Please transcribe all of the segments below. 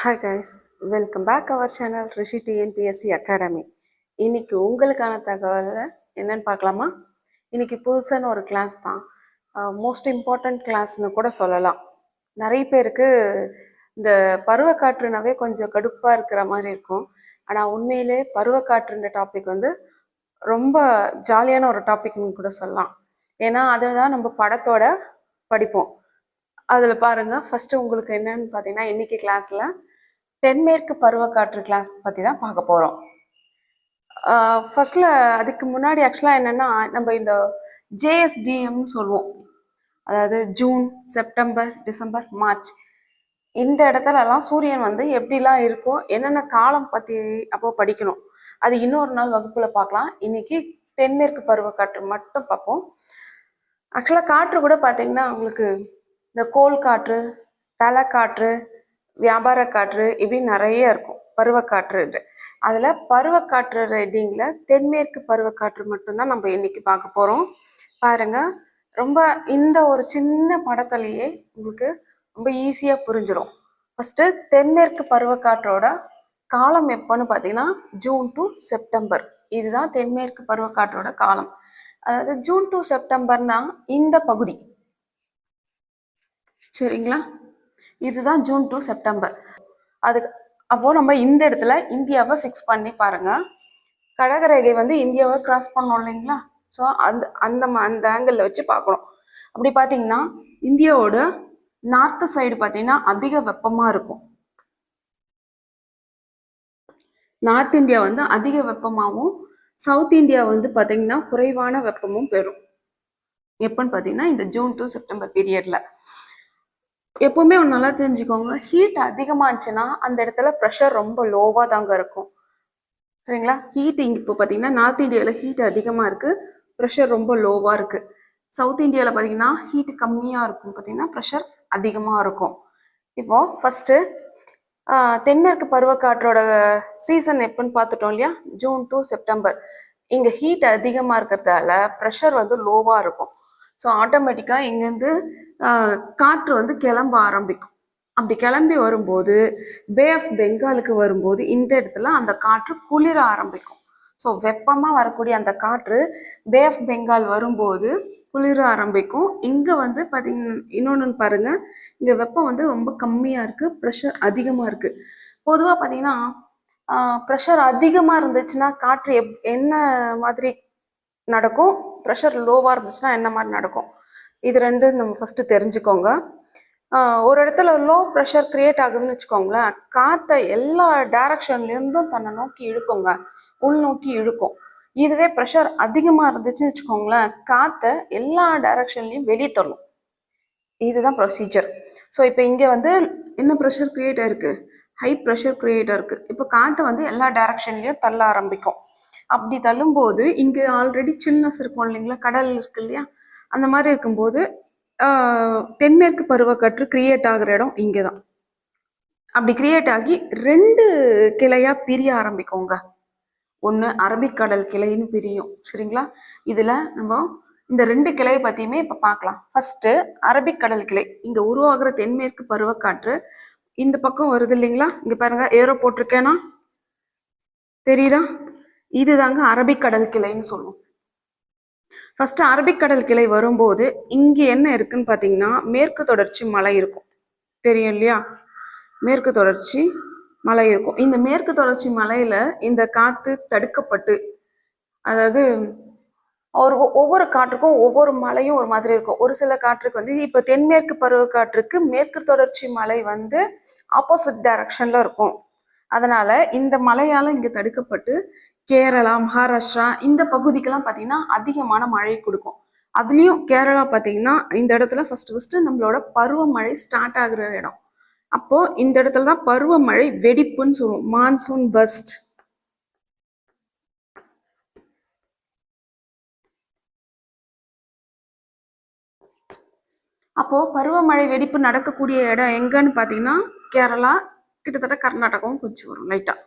Hi guys welcome back our channel Rishi TNPSC academy இன்றைக்கி உங்களுக்கான தகவலை என்னன்னு பார்க்கலாமா? இன்றைக்கி புதுசான ஒரு கிளாஸ் தான். மோஸ்ட் இம்பார்ட்டண்ட் கிளாஸ்னு கூட சொல்லலாம். நிறைய பேருக்கு இந்த பருவக்காற்றுனாவே கொஞ்சம் கடுப்பாக இருக்கிற மாதிரி இருக்கும். ஆனால் உண்மையிலே பருவக்காற்றுன்ற டாபிக் வந்து ரொம்ப ஜாலியான ஒரு டாபிக்னு கூட சொல்லலாம். ஏன்னா அதை தான் நம்ம படத்தோட படிப்போம். அதில் பாருங்க ஃபஸ்ட்டு உங்களுக்கு என்னன்னு பார்த்தீங்கன்னா இன்றைக்கி கிளாஸில் தென்மேற்கு பருவக்காற்று கிளாஸ் பற்றி தான் பார்க்க போகிறோம் ஃபஸ்ட்டில் அதுக்கு முன்னாடி ஆக்சுவலாக என்னென்னா நம்ம இந்த ஜேஎஸ்டிஎம்னு சொல்லுவோம். அதாவது ஜூன் செப்டம்பர் டிசம்பர் மார்ச் இந்த இடத்துலலாம் சூரியன் வந்து எப்படிலாம் இருக்கும் என்னென்ன காலம் பற்றி அப்போ படிக்கணும் அது இன்னொரு நாள் வகுப்பில் பார்க்கலாம். இன்றைக்கி தென்மேற்கு பருவக்காற்று மட்டும் பார்ப்போம். ஆக்சுவலாக காற்று கூட பார்த்தீங்கன்னா உங்களுக்கு இந்த கோல் காற்று தலைக்காற்று வியாபார காற்று இப்படி நிறைய இருக்கும். பருவக்காற்று அதில் பருவக்காற்று ரைடிங்கில் தென்மேற்கு பருவக்காற்று மட்டும்தான் நம்ம இன்னைக்கு பார்க்க போகிறோம் பாருங்கள் ரொம்ப இந்த ஒரு சின்ன படத்துலையே உங்களுக்கு ரொம்ப ஈஸியாக புரிஞ்சிடும் ஃபஸ்ட்டு தென்மேற்கு பருவக்காற்றோட காலம் எப்போன்னு பார்த்தீங்கன்னா ஜூன் டு செப்டம்பர் இதுதான் தென்மேற்கு பருவக்காற்றோட காலம். அதாவது ஜூன் டு செப்டம்பர்னா இந்த பகுதி. சரிங்களா? இதுதான் ஜூன் டு செப்டம்பர் அதுக்கு அப்போது நம்ம இந்த இடத்துல இந்தியாவை ஃபிக்ஸ் பண்ணி பாருங்க. கடகரேகை வந்து இந்தியாவை கிராஸ் பண்ணோம் இல்லைங்களா? ஸோ அந்த அந்த ம- அந்த ஆங்கிளில் வச்சு பார்க்கணும். அப்படி பார்த்தீங்கன்னா இந்தியாவோட நார்த்து சைடு பார்த்தீங்கன்னா அதிக வெப்பமாக இருக்கும். நார்த் இந்தியா வந்து அதிக வெப்பமாகவும் சவுத் இந்தியா வந்து பார்த்தீங்கன்னா குறைவான வெப்பமும் பெறும். எப்போன்னு பார்த்தீங்கன்னா இந்த ஜூன் டு செப்டம்பர் பீரியடில் எப்பவுமே ஒன்று நல்லா தெரிஞ்சுக்கோங்க. ஹீட் அதிகமாக இருந்துச்சுன்னா அந்த இடத்துல ப்ரெஷர் ரொம்ப லோவாக தாங்க இருக்கும். சரிங்களா? ஹீட் இங்கே இப்போ பார்த்தீங்கன்னா நார்த் இந்தியாவில் ஹீட் அதிகமாக இருக்குது ப்ரெஷர் ரொம்ப லோவாக இருக்குது சவுத் இந்தியாவில் பார்த்தீங்கன்னா ஹீட் கம்மியாக இருக்கும். பார்த்தீங்கன்னா ப்ரெஷர் அதிகமாக இருக்கும். இப்போது ஃபஸ்ட்டு தென்மேற்கு பருவக்காற்றோட சீசன் எப்போன்னு பார்த்துட்டோம் இல்லையா? ஜூன் டு செப்டம்பர் இங்கே ஹீட் அதிகமாக இருக்கிறதால ப்ரெஷர் வந்து லோவாக இருக்கும். ஸோ ஆட்டோமேட்டிக்காக இங்கேருந்து காற்று வந்து கிளம்ப ஆரம்பிக்கும். அப்படி கிளம்பி வரும்போது பே ஆஃப் பெங்காலுக்கு வரும்போது இந்த இடத்துல அந்த காற்று குளிர ஆரம்பிக்கும். ஸோ வெப்பமாக வரக்கூடிய அந்த காற்று பே ஆஃப் பெங்கால் வரும்போது குளிர ஆரம்பிக்கும். இங்கே வந்து பார்த்தீங்கன்னா இன்னொன்று பாருங்க. இங்கே வெப்பம் வந்து ரொம்ப கம்மியாக இருக்குது ப்ரெஷர் அதிகமாக இருக்குது பொதுவாக பார்த்தீங்கன்னா ப்ரெஷர் அதிகமாக இருந்துச்சுன்னா காற்று எப் என்ன மாதிரி நடக்கும். ப்ரெஷர் லோவாக இருந்துச்சுன்னா என்ன மாதிரி நடக்கும்? இது ரெண்டு நம்ம ஃபஸ்ட்டு தெரிஞ்சுக்கோங்க. ஒரு இடத்துல லோ ப்ரெஷர் க்ரியேட் ஆகுதுன்னு வச்சுக்கோங்களேன் காற்றை எல்லா டைரக்ஷன்லேருந்தும் தன்னை நோக்கி இழுக்குங்க. உள்நோக்கி இழுக்கும். இதுவே ப்ரெஷர் அதிகமாக இருந்துச்சுன்னு வச்சுக்கோங்களேன் காற்றை எல்லா டைரக்ஷன்லையும் வெளியே தள்ளும். இதுதான் ப்ரொசீஜர் ஸோ இப்போ இங்கே வந்து என்ன ப்ரெஷர் க்ரியேட் ஆயிருக்கு? ஹை ப்ரெஷர் க்ரியேட் ஆயிருக்கு இப்போ காற்றை வந்து எல்லா டேரக்ஷன்லேயும் தள்ள ஆரம்பிக்கும். அப்படி தள்ளும்போது இங்கே ஆல்ரெடி சில்னஸ் இருக்கும் இல்லைங்களா கடல் இருக்கு இல்லையா? அந்த மாதிரி இருக்கும்போது தென்மேற்கு பருவக்காற்று கிரியேட் ஆகிற இடம் இங்கே தான் அப்படி கிரியேட் ஆகி ரெண்டு கிளையாக பிரிய ஆரம்பிக்குங்க. ஒன்று அரபிக்கடல் கிளைன்னு பிரியும் சரிங்களா? இதில் நம்ம இந்த ரெண்டு கிளையை பற்றியுமே இப்போ பார்க்கலாம். ஃபர்ஸ்ட்டு அரபிக்கடல் கிளை. இங்கே உருவாகிற தென்மேற்கு பருவக்காற்று இந்த பக்கம் வருது இல்லைங்களா? இங்கே பாருங்க ஏரோ போட்டிருக்கேனா? தெரியுதா? இதுதாங்க அரபிக்கடல் கிளைன்னு சொல்லுவோம். ஃபர்ஸ்ட் அரபிக்கடல் கிளை வரும்போது இங்கே என்ன இருக்குன்னு பார்த்தீங்கன்னா மேற்கு தொடர்ச்சி மலை இருக்கும். தெரியும் இல்லையா? மேற்கு தொடர்ச்சி மலை இருக்கும். இந்த மேற்கு தொடர்ச்சி மலையில இந்த காத்து தடுக்கப்பட்டு அதாவது ஒரு ஒவ்வொரு காற்றுக்கும் ஒவ்வொரு மலையும் ஒரு மாதிரி இருக்கும். ஒரு சில காற்றுக்கு வந்து இப்போ தென்மேற்கு பருவ காற்றுக்கு மேற்கு தொடர்ச்சி மலை வந்து ஆப்போசிட் டைரக்ஷன்ல இருக்கும். அதனால இந்த மலையால இங்க தடுக்கப்பட்டு கேரளா மகாராஷ்டிரா இந்த பகுதிக்கெல்லாம் பார்த்தீங்கன்னா அதிகமான மழை கொடுக்கும். அதுலேயும் கேரளா பார்த்தீங்கன்னா இந்த இடத்துல ஃபர்ஸ்ட் ஃபஸ்ட்டு நம்மளோட பருவமழை ஸ்டார்ட் ஆகுற இடம். அப்போ இந்த இடத்துல தான் பருவமழை வெடிப்புன்னு சொல்லுவோம். மான்சூன் பஸ்ட் அப்போது பருவமழை வெடிப்பு நடக்கக்கூடிய இடம் எங்கன்னு பார்த்தீங்கன்னா கேரளா கிட்டத்தட்ட கர்நாடகாவும் கொஞ்சம் வரும் லைட்டாக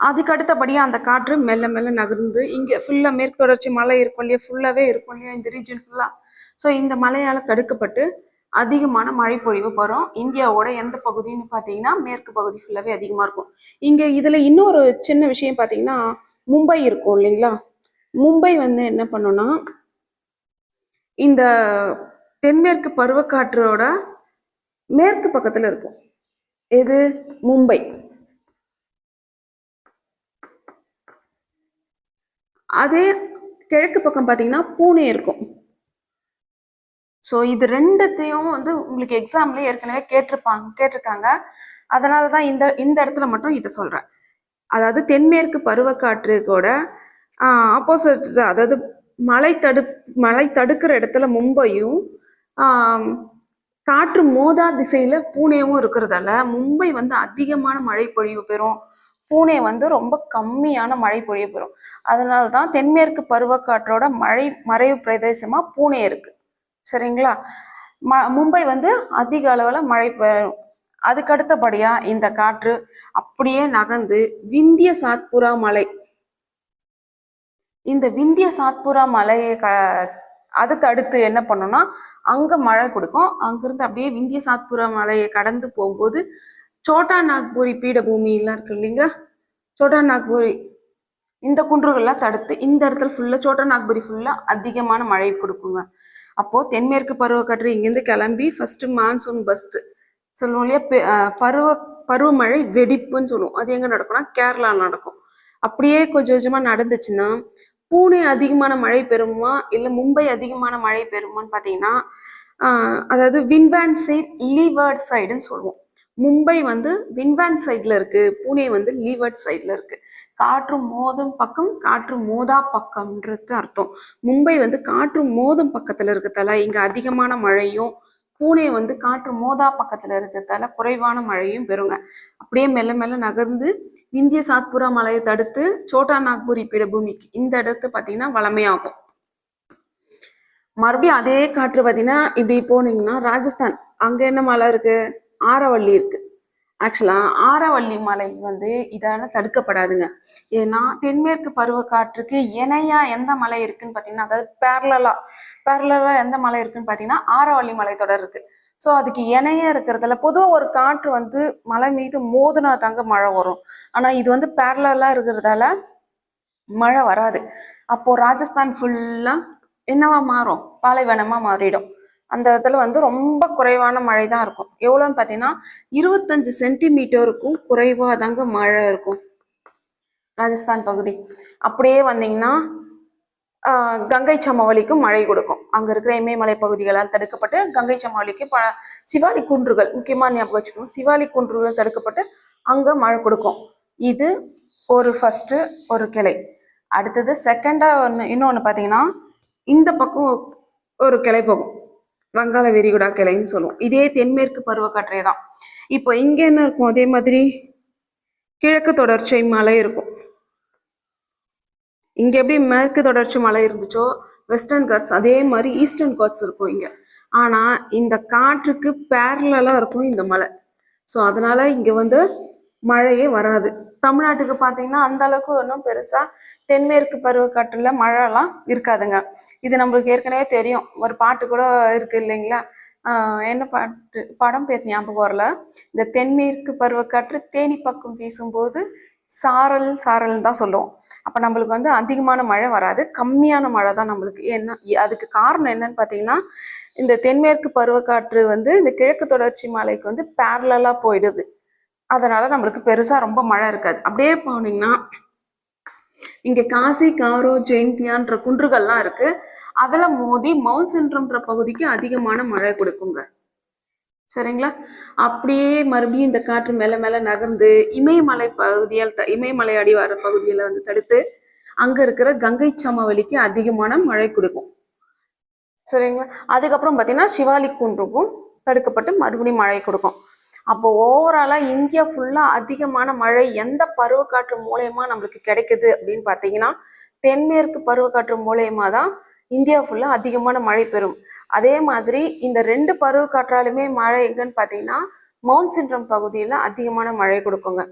அதுக்கு அடுத்தபடியாக அந்த காற்று மெல்ல மெல்ல நகர்ந்து இங்கே ஃபுல்லாக மேற்கு தொடர்ச்சி மலை இருக்கும் இல்லையா? ஃபுல்லாகவே இருக்கும் இல்லையா? இந்த ரீஜன் ஃபுல்லாக ஸோ இந்த மலையால் தடுக்கப்பட்டு அதிகமான மழை பொழிவு வரும். இந்தியாவோட எந்த பகுதின்னு பார்த்தீங்கன்னா மேற்கு பகுதி ஃபுல்லாகவே அதிகமாக இருக்கும். இங்கே இதில் இன்னொரு சின்ன விஷயம் பார்த்தீங்கன்னா மும்பை இருக்கும் இல்லைங்களா? மும்பை வந்து என்ன பண்ணுன்னா இந்த தென்மேற்கு பருவக்காற்றோட மேற்கு பக்கத்தில் இருக்கும். எது? மும்பை. அதே கிழக்கு பக்கம் பார்த்தீங்கன்னா பூனே இருக்கும். ஸோ இது ரெண்டுத்தையும் வந்து உங்களுக்கு எக்ஸாம்ல ஏற்கனவே கேட்டிருப்பாங்க கேட்டிருக்காங்க. அதனால தான் இந்த இந்த இடத்துல மட்டும் இதை சொல்கிறேன் அதாவது தென்மேற்கு பருவக்காற்றுக்கோட ஆப்போசிட் அதாவது மலை தடு மலை தடுக்கிற இடத்துல மும்பையும் காற்று மோதா திசையில் பூனேவும் இருக்கிறதால மும்பை வந்து அதிகமான மழை பொழிவு பெறும். பூனே வந்து ரொம்ப கம்மியான மழை பொழிய பெறும். அதனால தான் தென்மேற்கு பருவக்காற்றோட மழை மறைவு பிரதேசமா பூனே இருக்கு. சரிங்களா? ம மும்பை வந்து அதிக அளவில் மழை பெறும் அதுக்கு அடுத்தபடியா இந்த காற்று அப்படியே நகர்ந்து விந்திய சாத்புரா மலை. இந்த விந்திய சாத்புரா மலையை க அதுக்கு அடுத்து என்ன பண்ணும்னா அங்க மழை கொடுக்கும். அங்கிருந்து அப்படியே விந்திய சாத்புரா மலையை கடந்து போகும்போது சோட்டா நாக்பூரி பீடபூமி எல்லாம் இருக்கு இல்லைங்களா சோட்டா நாக்பூரி இந்த குன்றுகள்லாம் தடுத்து இந்த இடத்துல ஃபுல்லாக சோட்டா நாக்பூரி ஃபுல்லாக அதிகமான மழை கொடுக்குங்க. அப்போது தென்மேற்கு பருவக்காற்று இங்கேருந்து கிளம்பி ஃபஸ்ட்டு மான்சூன் பஸ்ட்டு சொல்லுவோம் இல்லையா? பருவ பருவமழை வெடிப்புன்னு சொல்லுவோம். அது எங்கே நடக்கும்னா கேரளா நடக்கும். அப்படியே கொஞ்சம் கொஞ்சமாக நடந்துச்சுன்னா பூனே அதிகமான மழை பெறுமா? இல்லை மும்பை அதிகமான மழை பெறுமான்னு பார்த்தீங்கன்னா அதாவது விண்வேன் சைட் லீவர்ட் சைடுன்னு சொல்லுவோம். மும்பை வந்து விண்வேன் சைடில் இருக்குது பூனே வந்து லீவர்ட் சைடில் இருக்குது காற்று மோதும் பக்கம் காற்று மோதா பக்கம்ன்றது அர்த்தம். மும்பை வந்து காற்று மோதும் பக்கத்தில் இருக்கிறதால இங்கே அதிகமான மழையும் பூனே வந்து காற்று மோதா பக்கத்தில் இருக்கிறதால குறைவான மழையும் பெறுங்க. அப்படியே மெல்ல மெல்ல நகர்ந்து இந்திய சாத்புரா மலையை தடுத்து சோட்டா நாக்பூரி பீடபூமிக்கு இந்த இடத்து பார்த்தீங்கன்னா வளமையாகும். மறுபடியும் அதே காற்று பார்த்தீங்கன்னா இப்படி போனீங்கன்னா ராஜஸ்தான். அங்கே என்ன மலை இருக்குது ஆரவள்ளி இருக்கு. ஆக்சுவலா ஆரவள்ளி மலை வந்து இதால தடுக்கப்படாதுங்க. ஏன்னா தென்மேற்கு பருவ காற்றுக்கு இணையா எந்த மலை இருக்குன்னு பார்த்தீங்கன்னா அதாவது பேரலா பேரலா எந்த மலை இருக்குன்னு பார்த்தீங்கன்னா ஆரவள்ளி மலைத்தொடர் இருக்கு. ஸோ அதுக்கு இணைய இருக்கிறதுல பொதுவாக ஒரு காற்று வந்து மலை மீது மோதுனா தாங்க மழை வரும். ஆனால் இது வந்து பேரலாக இருக்கிறதால மழை வராது. அப்போது ராஜஸ்தான் ஃபுல்லாக என்னவா மாறும்? பாலைவனமாக மாறிடும். அந்த இடத்துல வந்து ரொம்ப குறைவான மழை தான் இருக்கும். எவ்வளோன்னு பார்த்தீங்கன்னா இருபத்தஞ்சு சென்டிமீட்டருக்கும் குறைவாக தாங்க மழை இருக்கும். ராஜஸ்தான் பகுதி. அப்படியே வந்தீங்கன்னா கங்கை சமவெளிக்கும் மழை கொடுக்கும். அங்கே இருக்கிற இமயமலை பகுதிகளால் தடுக்கப்பட்டு கங்கை சமவெளிக்கு ப சிவாலி குன்றுகள் முக்கியமாக ஞாபகம் வச்சுக்கணும். சிவாலி குன்றுகள் தடுக்கப்பட்டு அங்கே மழை கொடுக்கும். இது ஒரு ஃபஸ்ட்டு ஒரு கிளை. அடுத்தது செகண்டாக ஒன்று இன்னொன்று பார்த்தீங்கன்னா இந்த பக்கம் ஒரு கிளை போகும். வங்காள விரிகுடா கிளைன்னு சொல்லுவோம். இதே தென்மேற்கு பருவக்காற்றே தான். இப்போ இங்கே என்ன இருக்கும்? அதே மாதிரி கிழக்கு தொடர்ச்சி மலை இருக்கும். இங்கே எப்படி மேற்கு தொடர்ச்சி மலை இருந்துச்சோ வெஸ்டர்ன் காட்ஸ் அதே மாதிரி ஈஸ்டர்ன் காட்ஸ் இருக்கும் இங்கே. ஆனால் இந்த காற்றுக்கு பேரலாக இருக்கும் இந்த மலை. ஸோ அதனால இங்கே வந்து மழையே வராது. தமிழ்நாட்டுக்கு பார்த்தீங்கன்னா அந்த அளவுக்கு ஒன்றும் பெருசாக தென்மேற்கு பருவக்காற்றுல மழைலாம் இருக்காதுங்க. இது நம்மளுக்கு ஏற்கனவே தெரியும். ஒரு பாட்டு கூட இருக்கு இல்லைங்களா? என்ன பாட்டு? படம் பேர் ஞாபகம் வரல. இந்த தென்மேற்கு பருவக்காற்று தேனி பக்கம் வீசும்போது சாரல் சாரல்னு தான் சொல்லுவோம். அப்போ நம்மளுக்கு வந்து அதிகமான மழை வராது. கம்மியான மழை தான் நம்மளுக்கு. என்ன அதுக்கு காரணம் என்னன்னு பார்த்தீங்கன்னா இந்த தென்மேற்கு பருவக்காற்று வந்து இந்த கிழக்கு தொடர்ச்சி மலைக்கு வந்து பேரலாக போயிடுது. அதனால நம்மளுக்கு பெருசாக ரொம்ப மழை இருக்காது. அப்படியே போனீங்கன்னா இங்க காசி காரோ ஜெயந்தியான்ற குன்றுகள்லாம் இருக்கு. அதுல மோதி மவுண்ட் சென்ட்ரம்ன்ற பகுதிக்கு அதிகமான மழை கொடுக்குங்க. சரிங்களா? அப்படியே மறுபடியும் இந்த காற்று மேல மேல நகர்ந்து இமயமலை பகுதியால் த- இமயமலை அடிவார பகுதியில வந்து தடுத்து அங்க இருக்கிற கங்கை சமவெளிக்கு அதிகமான மழை கொடுக்கும். சரிங்களா? அதுக்கப்புறம் பார்த்தீங்கன்னா சிவாலி குன்றுக்கும் தடுக்கப்பட்டு மறுபடியும் மழை கொடுக்கும். அப்போ ஓவராலா இந்தியா ஃபுல்லா அதிகமான மழை எந்த பருவக்காற்று மூலயமா நம்மளுக்கு கிடைக்குது அப்படின்னு பார்த்தீங்கன்னா தென்மேற்கு பருவக்காற்று மூலயமா தான் இந்தியா ஃபுல்லா அதிகமான மழை பெறும். அதே மாதிரி இந்த ரெண்டு பருவக்காற்றாலுமே மழை எங்கன்னு பார்த்தீங்கன்னா மவுண்ட் சென்ட்ரம் பகுதியில் அதிகமான மழை கொடுக்குங்க.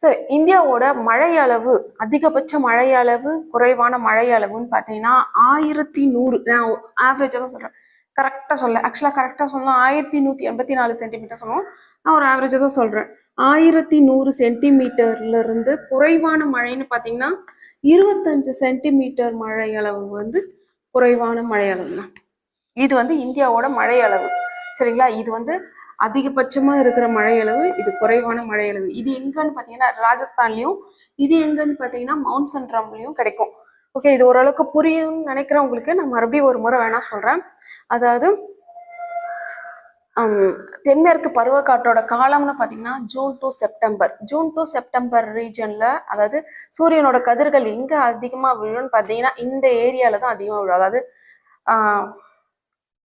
சரி இந்தியாவோட மழை அளவு அதிகபட்ச மழை அளவு குறைவான மழை அளவுன்னு பார்த்தீங்கன்னா ஆயிரத்தி நூறு நான் ஆவரேஜாக தான் சொல்கிறேன் கரெக்டாக சொல்ல ஆக்சுவலாக கரெக்டாக சொல்லலாம் ஆயிரத்தி நூற்றி எண்பத்தி நாலு சென்டிமீட்டர் சொல்லுவோம் நான் ஒரு ஆவரேஜாக தான் சொல்கிறேன் ஆயிரத்தி நூறு சென்டிமீட்டர்லேருந்து குறைவான மழைன்னு பார்த்தீங்கன்னா இருபத்தஞ்சு சென்டிமீட்டர் மழை அளவு வந்து குறைவான மழை அளவு தான். இது வந்து இந்தியாவோட மழை அளவு சரிங்களா? இது வந்து அதிகபட்சமாக இருக்கிற மழை அளவு இது குறைவான மழை அளவு இது எங்கன்னு பார்த்தீங்கன்னா ராஜஸ்தான்லையும் இது எங்கன்னு பார்த்தீங்கன்னா மவுண்ட் சென்ட்ரம்லயும் கிடைக்கும். ஓகே இது ஓரளவுக்கு புரியும்னு நினைக்கிறவங்களுக்கு நான் மறுபடியும் ஒரு முறை வேணா சொல்றேன். அதாவது um, தென்மேற்கு பருவக்காற்றோட காலம்னு பார்த்தீங்கன்னா June to September June to September ரீஜனில் அதாவது சூரியனோட கதிர்கள் எங்கே அதிகமாக விழும்னு பார்த்தீங்கன்னா இந்த ஏரியாவில் தான் அதிகமாக விழும். அதாவது um,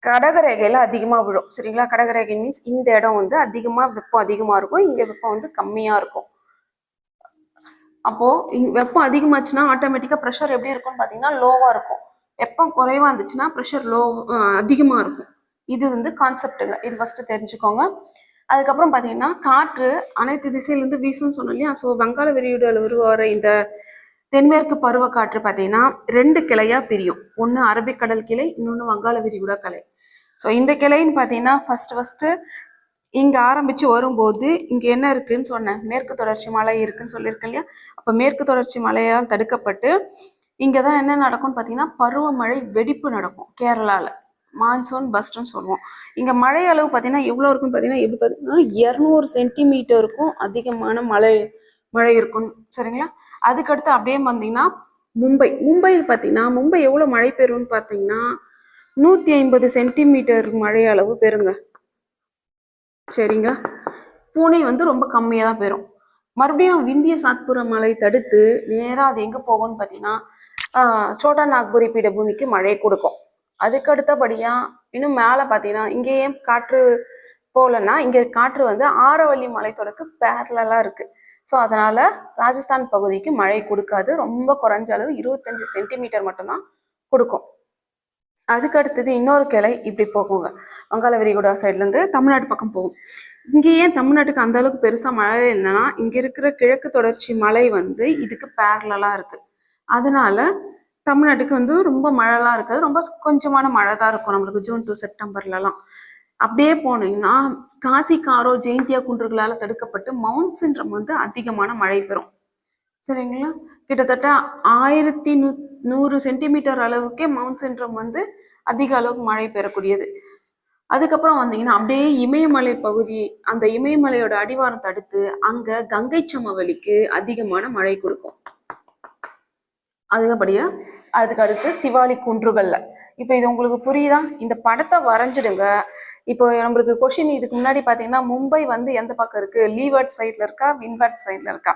கடகரேகையில் அதிகமாக விழும். சரிங்களா? கடகரேகை மீன்ஸ் இந்த இடம் வந்து அதிகமாக வெப்பம் அதிகமாக இருக்கும். இங்கே வெப்பம் வந்து கம்மியாக இருக்கும். அப்போது வெப்பம் அதிகமாச்சுன்னா ஆட்டோமேட்டிக்காக ப்ரெஷர் எப்படி இருக்கும்னு பார்த்தீங்கன்னா லோவாக இருக்கும். வெப்பம் குறைவா இருந்துச்சுன்னா ப்ரெஷர் லோ அதிகமாக இருக்கும். இது வந்து கான்செப்ட்டுங்க இது ஃபஸ்ட்டு தெரிஞ்சுக்கோங்க. அதுக்கப்புறம் பார்த்தீங்கன்னா காற்று அனைத்து திசையிலேருந்து வீசும்னு சொன்னோம் இல்லையா? ஸோ வங்காள விரிகுடாவில் உருவாகிற இந்த தென்மேற்கு பருவக்காற்று பார்த்தீங்கன்னா ரெண்டு கிளையா பிரியும். ஒன்று அரபிக்கடல் கிளை இன்னொன்று வங்காள விரிகுடா கிளை ஸோ இந்த கிளைன்னு பார்த்தீங்கன்னா ஃபஸ்ட்டு ஃபஸ்ட்டு இங்கே ஆரம்பித்து வரும்போது இங்கே என்ன இருக்குதுன்னு சொன்னேன். மேற்கு தொடர்ச்சி மலை இருக்குன்னு சொல்லியிருக்கேன் இல்லையா? அப்போ மேற்கு தொடர்ச்சி மலையால் தடுக்கப்பட்டு இங்கே தான் என்ன நடக்கும்னு பார்த்தீங்கன்னா பருவமழை வெடிப்பு நடக்கும் கேரளாவில் மான்சூன் பஸ்ட்னு சொல்லுவோம். இங்கே மழை அளவு பார்த்தீங்கன்னா எவ்வளோ இருக்குன்னு பார்த்தீங்கன்னா எப்படி பார்த்தீங்கன்னா இரநூறு சென்டிமீட்டருக்கும் அதிகமான மழை மழை இருக்கும் சரிங்களா? அதுக்கடுத்து அப்படியே வந்தீங்கன்னா மும்பை. மும்பையில் பார்த்தீங்கன்னா மும்பை எவ்வளோ மழை பெறும்னு பார்த்தீங்கன்னா நூற்றி ஐம்பது சென்டிமீட்டர் மழை அளவு பெறுங்க. சரிங்களா? பூனை வந்து ரொம்ப கம்மியாக தான் பெறும் மறுபடியும் விந்திய சாத்புர மலை தடுத்து நேராக அது எங்கே போகும்னு பார்த்தீங்கன்னா சோட்டா நாக்புரி பீடபூமிக்கு மழை கொடுக்கும். அதுக்கு அடுத்தபடியாக இன்னும் மேலே பார்த்தீங்கன்னா இங்கே ஏன் காற்று போகலன்னா இங்கே காற்று வந்து ஆரவள்ளி மலைத்தொடருக்கு பேரலாக இருக்குது ஸோ அதனால் ராஜஸ்தான் பகுதிக்கு மழை கொடுக்காது. ரொம்ப குறைஞ்ச அளவு இருபத்தஞ்சி சென்டிமீட்டர் மட்டும்தான் கொடுக்கும். அதுக்கு அடுத்தது இன்னொரு கிளை இப்படி போகுங்க. வங்காள விரிகுடா சைட்லேருந்து தமிழ்நாடு பக்கம் போகும். இங்கே ஏன் தமிழ்நாட்டுக்கு அந்த அளவுக்கு பெருசாக மழை இல்லைன்னா இங்கே இருக்கிற கிழக்கு தொடர்ச்சி மலை வந்து இதுக்கு பேரலாக இருக்குது அதனால தமிழ்நாட்டுக்கு வந்து ரொம்ப மழைலாம் இருக்காது. ரொம்ப கொஞ்சமான மழை தான் இருக்கும் நம்மளுக்கு ஜூன் டு செப்டம்பர்லலாம் அப்படியே போனீங்கன்னா காசி காரோ ஜெயந்தியா குன்றுகளால் தடுக்கப்பட்டு மவுண்ட் சின்ரம் வந்து அதிகமான மழை பெறும். சரிங்களா? கிட்டத்தட்ட ஆயிரத்தி நூத் நூறு சென்டிமீட்டர் அளவுக்கே மவுண்ட் சென்ட்ரம் வந்து அதிக அளவுக்கு மழை பெறக்கூடியது. அதுக்கப்புறம் வந்தீங்கன்னா அப்படியே இமயமலை பகுதி அந்த இமயமலையோட அடிவாரம் தடுத்து அங்க கங்கை சமவெளிக்கு அதிகமான மழை கொடுக்கும். அதுக்கபடியா அதுக்கு அடுத்து சிவாலி குன்றுகள்ல. இப்போ இது உங்களுக்கு புரியுதா? இந்த படத்தை வரைஞ்சிடுங்க. இப்போ நம்மளுக்கு கொஷின் இதுக்கு முன்னாடி பார்த்தீங்கன்னா மும்பை வந்து எந்த பக்கம் இருக்கு? லீவர்ட் சைட்ல இருக்கா? வின்வர்ட் சைட்ல இருக்கா?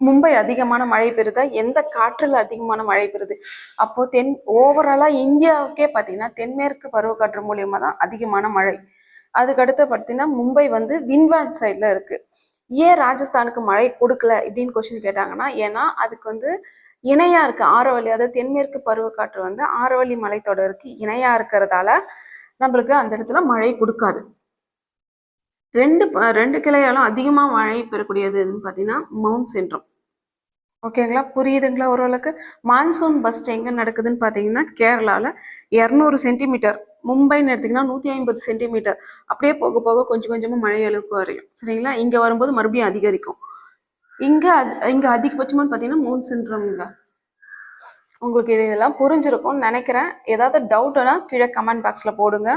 மும்பை அதிகமான மழை பெறுதா எந்த காற்றில் அதிகமான மழை பெறுது அப்போ தென் ஓவராலா இந்தியாவுக்கே பார்த்தீங்கன்னா தென்மேற்கு பருவக்காற்று மூலியமா தான் அதிகமான மழை. அதுக்கு அடுத்து பார்த்தீங்கன்னா மும்பை வந்து வின்வர்ட் சைட்ல இருக்கு. ஏன் ராஜஸ்தானுக்கு மழை கொடுக்கல இப்படின்னு கொஸ்டின் கேட்டாங்கன்னா ஏன்னா அதுக்கு வந்து இணையா இருக்கு. ஆரவல்லி அதாவது தென்மேற்கு பருவக்காற்று வந்து ஆரவல்லி மலைத்தொடருக்கு இணையா இருக்கிறதால நம்மளுக்கு அந்த இடத்துல மழை கொடுக்காது. ரெண்டு ரெண்டு கிளையாலும் அதிகமாக மழை பெறக்கூடியது எதுன்னு பார்த்தீங்கன்னா மவுன் சென்ட்ரம் ஓகேங்களா? புரியுதுங்களா ஓரளவுக்கு? மான்சூன் பஸ்ட் எங்கே நடக்குதுன்னு பார்த்தீங்கன்னா கேரளாவில் இரநூறு சென்டிமீட்டர் மும்பைன்னு எடுத்திங்கன்னா நூற்றி ஐம்பது சென்டிமீட்டர். அப்படியே போக போக கொஞ்சம் கொஞ்சமாக மழை அளவுக்கு வரையும். சரிங்களா? இங்கே வரும்போது மறுபடியும் அதிகரிக்கும். இங்கே இங்கே அதிகபட்சமானு பார்த்தீங்கன்னா மவுன் சின்ட்ரம்ங்க உங்களுக்கு இது இதெல்லாம் புரிஞ்சிருக்கும்னு நினைக்கிறேன். ஏதாவது டவுட்டுனா கீழே கமெண்ட் பாக்ஸில் போடுங்க.